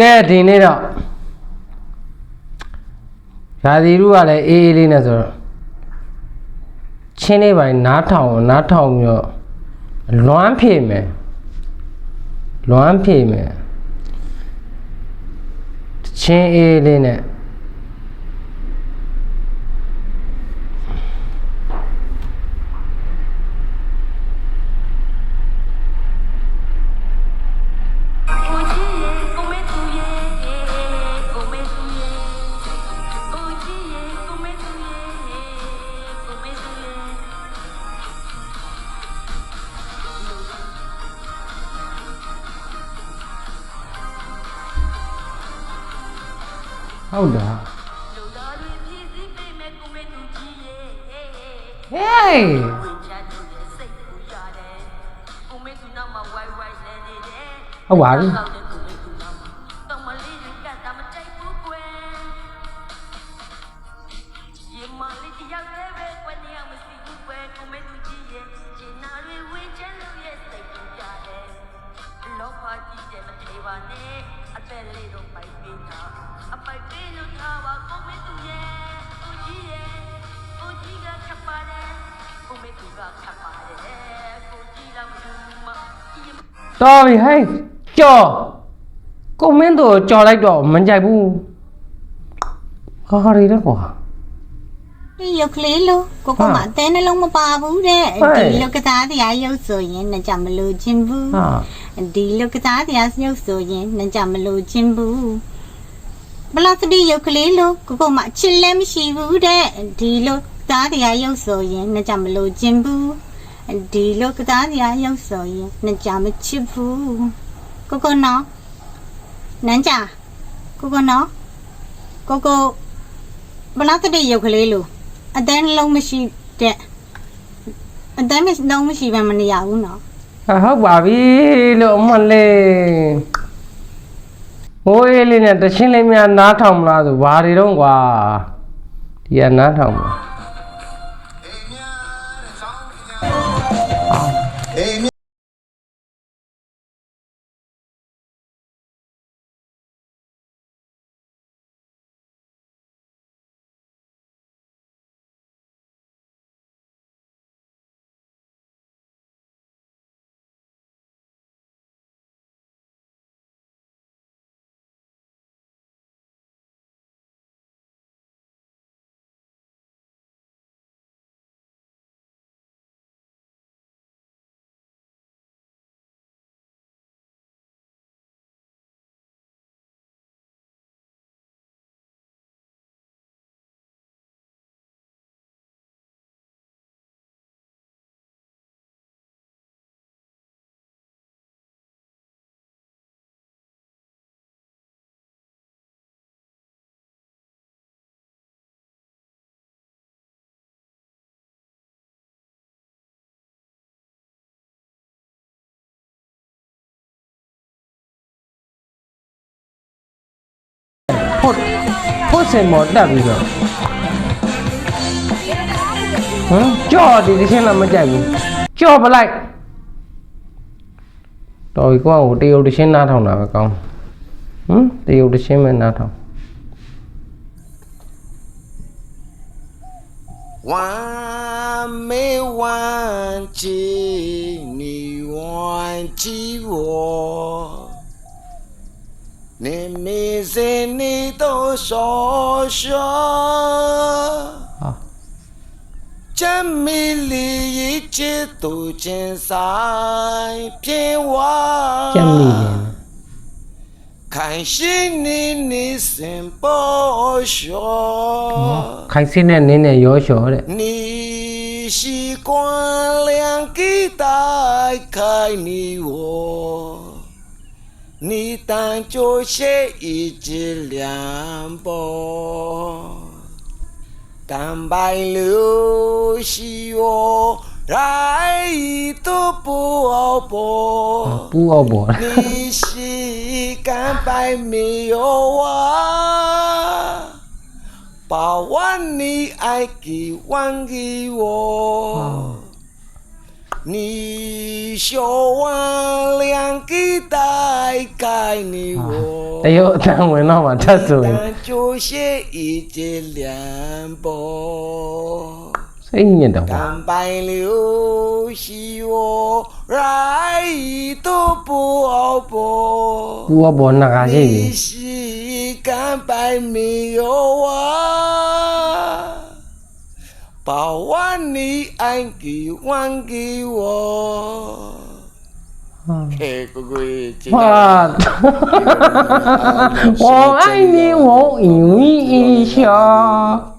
ကဲဒီနေ့တော့ရာသီဥတုကလည်းအေးအေးလေးနဲ့ဆိုတော့ချင်းလေးပိုင်းနားထောင်နားထောင်ပြီးတော့လွမ်းဖြည့်မယ်လွမ်းဖြည့်မယ်ချင်းအေးလေးနဲ့ လဲနေတယ်ဟုတ်ပါပြီ ကြီးတဲ့မထေပါနဲ့အသက်လေးတော့ပိုက်ပေးတာအပိုက်ပေးလို့ထားပါကိုမဲသူရေကိုကြီးရေကိုကြီးကခပ်ပါတယ်ကိုမဲသူကခပ်ပါတယ်ကိုကြီးတော့ဘူးမတော်ပြီဟဲ့ကြော်ကိုမင်းတို့ကြော်လိုက်တော့မကြိုက်ဘူးဟာရီတော့ကွာဒီ ရုပ်ကလေးလို့ကိုကဟာမအသေးနှလုံးမပါဘူးတဲ့ဟဲ့ဒီလုတ်ကစားတရားရုပ်ဆိုရင်နှကြမလို့ခြင်းဘူးဟာဒီလုတ်ကစားတရားရုပ်ဆိုရင်နှကြမလို့ခြင်းဘူးဘလောက်သတိရုပ်ကလေးလို့ကိုကမအချစ်လည်းမရှိဘူးတဲ့ဒီလုတ်သားတရားရုပ်ဆိုရင်နှကြမလို့ခြင်းဘူးဒီလုတ်ကစားတရားရုပ်ဆိုရင်နှကြမချစ်ဘူးကိုကနော်နန်းကြကိုကနော်ကိုကိုဘလောက်သတိရုပ်ကလေးလို့ အတန်းနှလုံးမရှိတဲ့အတန်းမရှိလုံးမရှိဘဲမနေရဘူးနော်ဟာဟုတ်ပါပြီလို့အမလေးဟိုးအေးလေးနဲ့တချင်းလေးများနားထောင်မလားဆိုဘာတွေတော့ကွာဒီကနားထောင်မလား စင်မော်တက်ပြီးတော့ဟမ်ကြော်ဒီတချင်းလည်းမကြိုက်ဘူးကြော်ပလိုက်တော်ပြီကွာဟိုတရုတ်တချင်းနားထောင်တာပဲကောင်းဟမ်တရုတ်တချင်းပဲနားထောင်ဝမ်မေဝမ်ချီ 所说。真美丽一切都尽在骗我。真美丽。开心你你心不笑。开心呢，你呢要笑的。你是光亮给打开你我。你当脚下一只凉薄，干白流西哟，来都不熬薄，不熬薄。你是干白没有我，把万你爱给万给我。你说我两个大概你我，哎呦，那我那嘛，这是我就是一只两波。谁念的？干白流是我来都不好播，不好播那个是？你是干白没有我，把我。你爱给还给我，我，爱你，我以为一下。